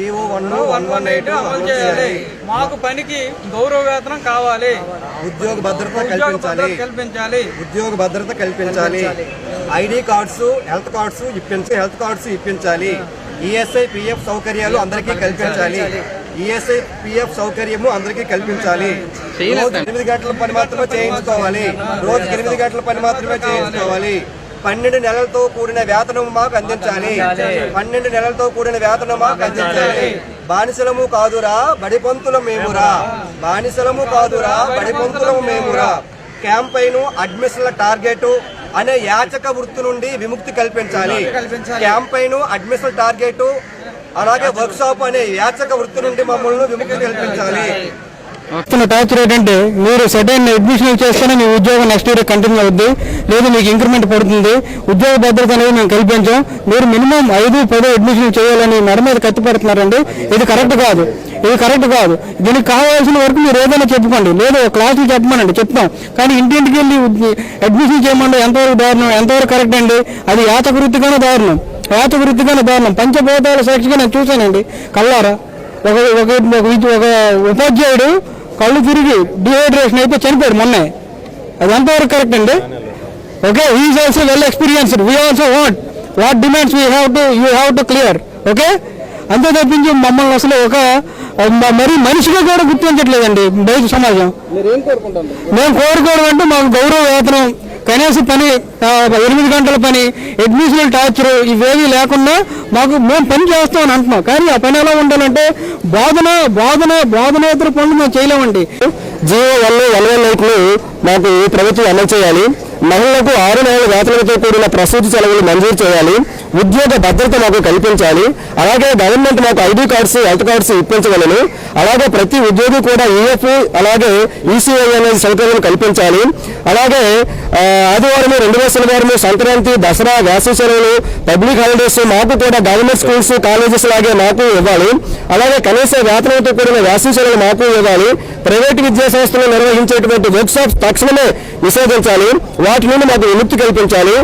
One one one eight అమలు చేయాలి. మాకు పనికి గౌరవ వేతనం కావాలి. ఉద్యోగ భద్రత ఉద్యోగ కల్పించాలి. భద్రత కల్పించాలి. ఉద్యోగ భద్రత కల్పించాలి. ఐడి కార్డ్స్ హెల్త్ కార్డ్స్ ఇప్పించి హెల్త్ కార్డ్స్ ఇప్పించాలి. ఈఎస్ఐ పిఎఫ్ సౌకర్యాలు అందరికీ కల్పించాలి. ఈఎస్ఐ పిఎఫ్ సౌకర్యము అందరికీ కల్పించాలి. రోజు ఎనిమిది గంటల పని మాత్రమే చేయించుకోవాలి. రోజు ఎనిమిది గంటల పని మాత్రమే చేయించుకోవాలి. పన్నెండు నెలలతో కూడిన వేతనం మాకు అందించాలి. పన్నెండు నెలలతో కూడిన వేతనం మాకు అందించాలి. బానిసలము కాదురా బడిపంతుల మేమురా. బానిసలము కాదురా బడిపంతులము మేమురా. క్యాంపైన్ అడ్మిషన్ల టార్గెట్ అనే యాచక వృత్తి నుండి విముక్తి కల్పించాలి. క్యాంపైన్ అడ్మిషన్ టార్గెట్ అలాగే వర్క్ షాప్ అనే యాచక వృత్తి నుండి మమ్మల్ని విముక్తి కల్పించాలి. వస్తున్న టార్చర్ ఏంటంటే మీరు సెటైన్ అడ్మిషన్ చేస్తేనే మీ ఉద్యోగం నెక్స్ట్ ఇయర్ కంటిన్యూ అవుద్ది. లేదు మీకు ఇంక్రిమెంట్ పడుతుంది. ఉద్యోగ భద్రత అనేది మేము కల్పించాం. మీరు మినిమం ఐదు పదో అడ్మిషన్ చేయాలని మెడ మీద కత్తి పెడుతున్నారండి. ఇది కరెక్ట్ కాదు. ఇది కరెక్ట్ కాదు. దీనికి కావాల్సిన వరకు మీరు ఏదైనా చెప్పుకోండి. లేదు క్లాసులు చెప్పమనండి. చెప్తాం. కానీ ఇంటింటికి వెళ్ళి అడ్మిషన్ చేయమండి ఎంతవరకు దారుణం? ఎంతవరకు కరెక్ట్ అండి? అది యాతకృతిగానే దారుణం. యాతకృతిగానే దారుణం. పంచభూతాల సాక్షిగా నేను చూశానండి. కల్లారా ఒక ఒక ఒక ఉపాధ్యాయుడు కళ్ళు తిరిగి డిహైడ్రేషన్ అయిపోయి చనిపోయాడు మొన్నే. అది ఎంతవరకు కరెక్ట్ అండి? Okay is also well experienced we also want what demands we have to you have to clear okay అంతే తప్పించి మమ్మల్ని అసలు ఒక మరి మనిషిగా కూడా గుర్తించట్లేదండి బయట సమాజం. మేము కోరుకోవడం అంటే మాకు గౌరవ వేతనం కనీస పని ఎనిమిది గంటల పని అడ్మిషనల్ టార్చర్ ఇవేవి లేకుండా మాకు మేము పని చేస్తాం అని అంటున్నాం. కానీ ఆ పని ఎలా ఉండాలంటే బోధన బోధన బోధనేతర పనులు మేము చేయలేమండి. జియో వన్ ఎల్వన్ మాకు ఈ ప్రభుత్వం అమలు చేయాలి. మహిళలకు ఆరు నెలల వేతనంతో కూడిన ప్రసూతి సెలవులు మంజూరు చేయాలి. ఉద్యోగ భద్రత మాకు కల్పించాలి. అలాగే గవర్నమెంట్ మాకు ఐడి కార్డ్స్ హెల్త్ కార్డ్స్ ఇప్పించగలను. అలాగే ప్రతి ఉద్యోగి కూడా ఈఎఫ్ అలాగే ఈసీఐ అనేది సౌకర్యం కల్పించాలి. అలాగే ఆదివారం రెండు వేల శనివారం సంక్రాంతి దసరా వేసవి సెలవులు పబ్లిక్ హాలిడేస్ మాకు కూడా గవర్నమెంట్ స్కూల్స్ కాలేజెస్ లాగే మాకు ఇవ్వాలి. అలాగే కనీస వేతనంతో కూడిన వేసవి సెలవులు మాకు ఇవ్వాలి. ప్రైవేట్ విద్యా సంస్థలు నిర్వహించేటువంటి వర్క్ షాప్స్ తక్షణమే నిషేధించాలి. వాటి నుండి మాకు విముక్తి కల్పించాలి.